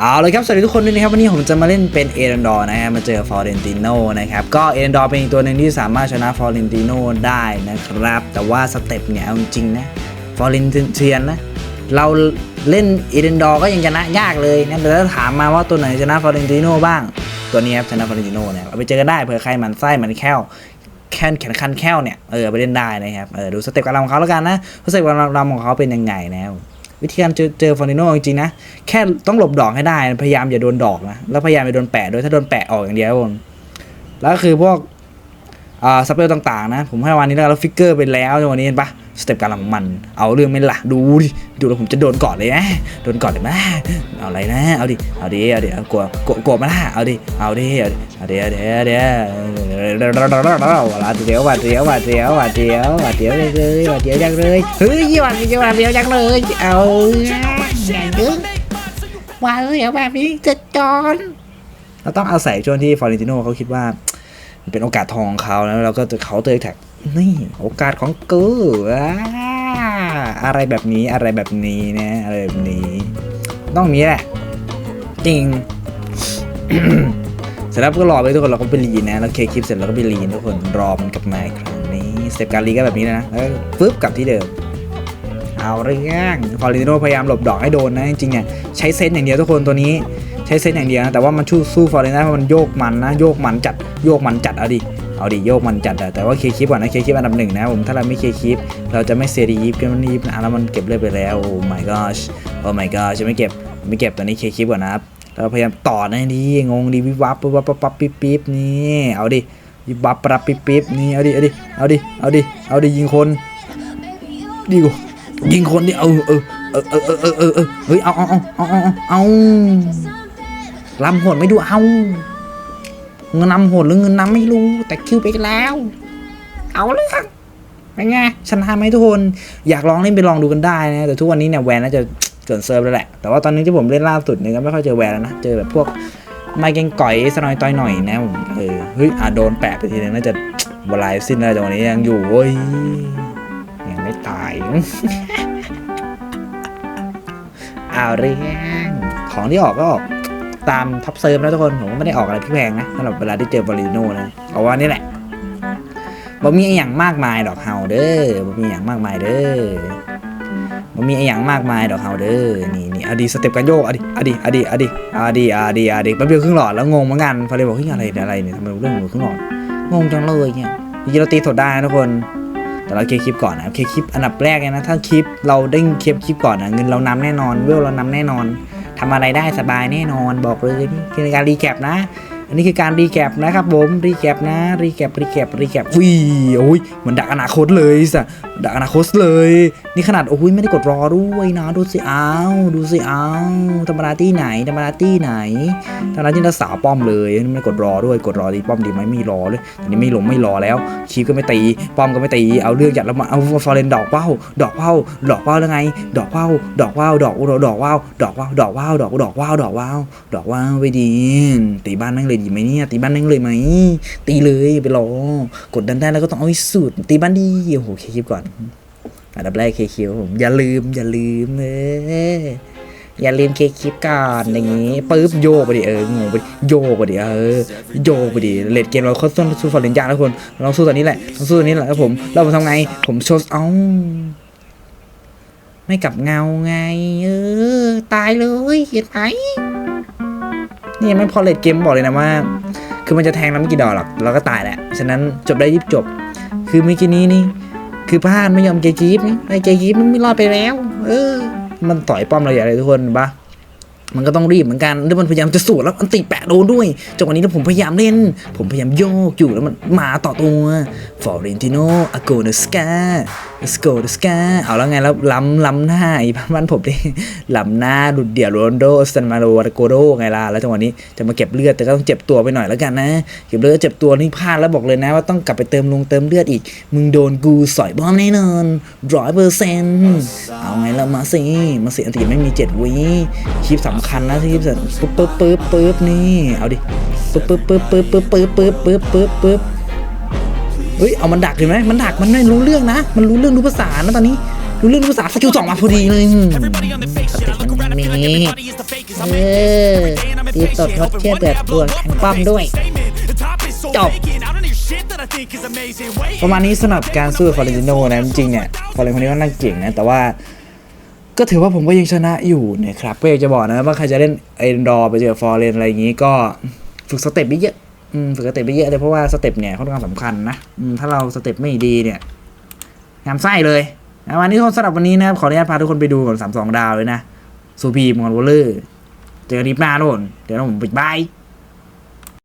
เอาเลยครับ สวัสดีทุกคนด้วยนะครับ วันนี้ผมจะมาเล่นเป็นเอเรนดอร์นะครับมาเจอฟอร์เรนติโนนะครับ ก็เอเรนดอร์เป็นอีกตัวหนึ่งที่สามารถชนะฟอร์เรนติโนได้นะครับ แต่ว่าสเต็ปเนี่ยเอาจริงๆนะฟอร์เรนเทียนนะ เราเล่นเอเรนดอร์ก็ยังชนะยากเลยนะแต่ถ้าถามมาว่าตัวไหนชนะฟอร์เรนติโนบ้างตัวนี้ครับชนะฟอร์เรนติโนนะครับเอาไปเจอกันได้เผื่อใครหมันไส้หมันแค้วแค่นแขนคันแค้วเนี่ยเออไปเล่นได้นะครับเออดูสเต็ปการรำของเขาแล้วกันนะสเต็ปการรำของเขาเป็นยังไงนะครับ วิธีการเจอเจอฟอร์นิโนจริงๆนะ แค่ต้องหลบดอกให้ได้ พยายามอย่าโดนดอกนะ แล้วพยายามอย่าโดนแปะด้วยถ้าโดนแปะออกอย่างเดียวครับผมแล้วก็คือพวกอ่าสเปลต่างๆนะ ผมให้วันนี้แล้วฟิกเกอร์ไปแล้ววันนี้เห็นปะสเต็ปการรำของมัน เอาเรื่องไม่ละดูดิ ดูแล้วผมจะโดนก่อนเลยนะ โดนก่อนเลยนะเอาอะไรนะ เอาดิ เอาดิ เอาดิ กลัว กลัวกลัวมาละเอาดิ เอาดิ เอาดิ เอาดิเอาดิเอาดิ หวาดเดียวหวาดเดียวหวาดเดียวหวาดเดียวหวาดเดียวเลยหวาดเดียวจังเลยเฮ้ยหวาดเดียวหวาดเดียวจังเลยเอาหญ่เด้อว่าเอ้ยเอาแบบนี้จะจอนเราต้องอาศัยช่วงที่ฟอร์เรนติโนเขาคิดว่าเป็นโอกาสทองของเขาแล้วเราก็จะเขาเตยแท็กนี่โอกาสของกูอะไรแบบนี้อะไรแบบนี้นะอะไรแบบนี้ ต้องมีแหละ จริง สร็จแล้วก็รอไปทุกคนเราก็ไปรีนนะแล้วเคคลิปเสร็จแล้วก็ไปรีนทุกคนรอมันกลับมาอีกครั้งนี้สเต็ปการรีก็แบบนี้นะแล้วปึ๊บกลับที่เดิมเอาเรื่องฟอร์เรนติโนพยายามหลบดอกให้โดนนะจริงๆอะใช้เซนอย่างเดียวทุกคนตัวนี้ใช้เซนอย่างเดียวนะแต่ว่ามันชู้สู้ฟอร์เรนติโนเพราะมันโยกมันนะโยกมันจัดโยกมันจัดเอาดิเอาดิโยกมันจัดอะแต่ว่าเคคลิปก่อนนะเคคลิปอันดับหนึ่งนะผมถ้าเราไม่เคคลิปเราจะไม่เซรียิปกันมันยิปนะแล้วมันเก็บเลือดไปแล้วโอ้ my gosh โอ้ my gosh จะไม่เก็บไม่เก็บตัวนี้เคคลิปก่อนนะครับ เราพยายามต่อนะนี่งงดีวิบวับวับปั๊บปิ๊บปิ๊บนี่เอาดิวิบวับปั๊บปิ๊บปิ๊บนี่เอาดิเอาดิเอาดิเอาดิเอาดิยิงคนดีกว่ายิงคนนี่เออเออเออเออเออเออเออเฮ้ยเอาเอาเอาเอาเอาเอาลำหดไม่ดูเอาเงินนำหดหรือเงินนำไม่รู้ แต่คิวไปแล้ว เอาเลยครับเป็นไงชนะไหมทุกคน อยากลองเล่นไปลองดูกันได้นะ แต่ทุกวันนี้เนี่ยแวนน่าจะ เกินเซิร์ฟแล้วแหละ แต่ว่าตอนนี้ที่ผมเล่นล่าสุดเนี่ยก็ไม่ค่อยเจอแวนแล้วนะ เจอแบบพวกไมเกงก่อยสนอยต่อยหน่อยนะผมเออเฮ้ยอะโดนแปะไปทีนึงน่าจะบลายสิ้นแล้วแต่วันนี้ยังอยู่เว้ยยังไม่ตายเอาเรื่องของที่ออกก็ออกตามท็อปเซิร์ฟนะทุกคน ผมก็ไม่ได้ออกอะไรพี่แพงนะสำหรับเวลาที่เจอบอลิโนนะเอาว่านี่แหละบ่มีอย่างมากมายดอกเฮาเด้อบ่มีอย่างมากมายเด้อ บ่มีอย่างมากมายดอกเฮาเด้อนี่นี่อดีสเต็ปการโยกอดีอดีอดีอดีอดีอดีอดีแป๊บเดียวครึ่งหลอดแล้วงงเหมือนกันพอเลยบอกเฮ้ยอะไรอะไรเนี่ยทำไมเรื่องหัวครึ่งหลอดงงจังเลยเนี่ยจริงเราตีสดได้นะทุกคนแต่เราเคลียร์คลิปก่อนนะเคลียร์คลิปอันดับแรกเลยนะถ้าคลิปเราได้เคลียร์คลิปก่อนนะเงินเรานำแน่นอนเวลเรานำแน่นอนทำอะไรได้สบายแน่นอนบอกเลยนี่คือการรีแคปนะ อันนี้คือการรีแคปนะครับผมรีแคปนะรีแคปรีแคปรีแคปวิโอ้ยเหมือนดักอนาคตเลยสะดักอนาคตเลย นี่ขนาดโอ้ยไม่ได้กดรอด้วยนะดูสิอ้าวดูสิอ้าวธรรมดาที่ไหนธรรมดาที่ไหนธรรมดาที่นักสาวป้อมเลยไม่กดรอด้วยกดรอดีป้อมดีไหมไม่รอเลยอันนี้ไม่ลงไม่รอแล้วคีบก็ไม่ตีป้อมก็ไม่ตีเอาเรื่องจัดแล้วมาเอาฟอร์เรนดอกเป้าดอกเป้าดอกเป้าแล้วไง ดอกเป้าดอกว่าดอกดอกว่าวดอกว่าวดอกว่าวดอกดอกว่าวดอกว่าวดอกว่าวไปดีตีบ้านแม่งเลยดีไหมเนี่ยตีบ้านแม่งเลยไหมตีเลยไปรอกดดันได้แล้วก็ต้องเอาให้สุดตีบ้านดีโอ้โหเคคิปก่อนอันดับแรกเคคิวผมอย่าลืมอย่าลืมเอออย่าลืมเคคิปก่อนอย่างงี้ปึ๊บโยกไปดิเอองงไปโยกไปดิเออโยกไปดิเลดเกมเราเขาต้สู้ฟอร์เรนยากแล้วคนเราสู้ตอนนี้แหละเราสู้ตอนนี้แหละแล้วผมเราผมทำไง ผมโชว์เอ้าไม่กลับเงาไง เออ ตายเลยเห็นไหมี่ยังไม่พอเลดเกมบอกเลยนะว่า คือมันจะแทงแล้วไม่กี่ดอกหรอกเราก็ตายแหละฉะนั้นจบได้รีบจบ คือเมื่อกี้นี้นี่ คือพลาดไม่ยอมเกยีฟนี่ไอ้เกยีฟมันไม่รอดไปแล้ว เออ มันต่อยป้อมเราอย่างไรทุกคนปะมันก็ต้องรีบเหมือนกันแล้วมันพยายามจะสูดแล้วมันติแปะโดนด้วยจังหวะนี้ถ้าผมพยายามเล่น ผมพยายามโยกอยู่แล้วมันมาต่อตัวฟอร์เรนติโนอาโกเนสกา let's go let's go เอาแล้วไงแล้วล้ำล้ำหน้าอีบ้านผมดิล้ำหน้าดุดเดี่ยวโรนโดสตันมาโรวาโกโดไงล่ะแล้วจังหวะนี้จะมาเก็บเลือดแต่ก็ต้องเจ็บตัวไปหน่อยแล้วกันนะเก็บเลือดเจ็บตัวนี่พลาดแล้วบอกเลยนะ ว่าต้องกลับไปเติมลงเติมเลือดอีก มึงโดนกูสอยบอมแน่นอนร้อยเปอร์เซ็นต์เอาไงแล้วมาสิมาสิอันติไม่มีเจ็ดวิคลิปสำคัญนะที่คลิปสำปึ๊บปึ๊บปึ๊บปึ๊บนี่เอาดิปึ๊บปึ๊บปึ๊บปึ๊บปึ๊บปึ๊บปึ๊บปึ๊บปึ๊บปึ๊บ เฮ้ยเอามันดักเห็นไหมมันดักมันไม่รู้เรื่องนะ มันรู้เรื่องรู้ภาษานะตอนนี้ดูดูเรื่องภาษาสกิลสองมาพอดีเลยอืมสเต็ปมันมีเออตีสดงดเชื่อเดือดดวงแข่งป้อมด้วยจบประมาณนี้สำหรับการสู้ฟอร์เรนติโนนะจริงๆเนี่ยฟอร์เรนคนนี้ก็น่าเก่งนะแต่ว่าก็ถือว่าผมก็ยังชนะอยู่นะครับก็อยากจะบอกนะว่าใครจะเล่นเอ็นดอร์ไปเจอฟอร์เรนอะไรอย่างนี้ก็ฝึกสเต็ปไปเยอะอืม ฝึกสเต็ปไปเยอะเลยเพราะว่าสเต็ปเนี่ยค่อนข้างสำคัญนะอืมถ้าเราสเต็ปไม่ดีเนี่ยงามไส้เลยนะวันนี้ทุกสำหรับวันนี้นะครับขออนุญาตพาทุกคนไปดูก่อนสามสองดาวเลยนะสูพีมอนวอลเลอร์เจอกันอีกหน้าโน่นเดี๋ยวเราผมปิดบาย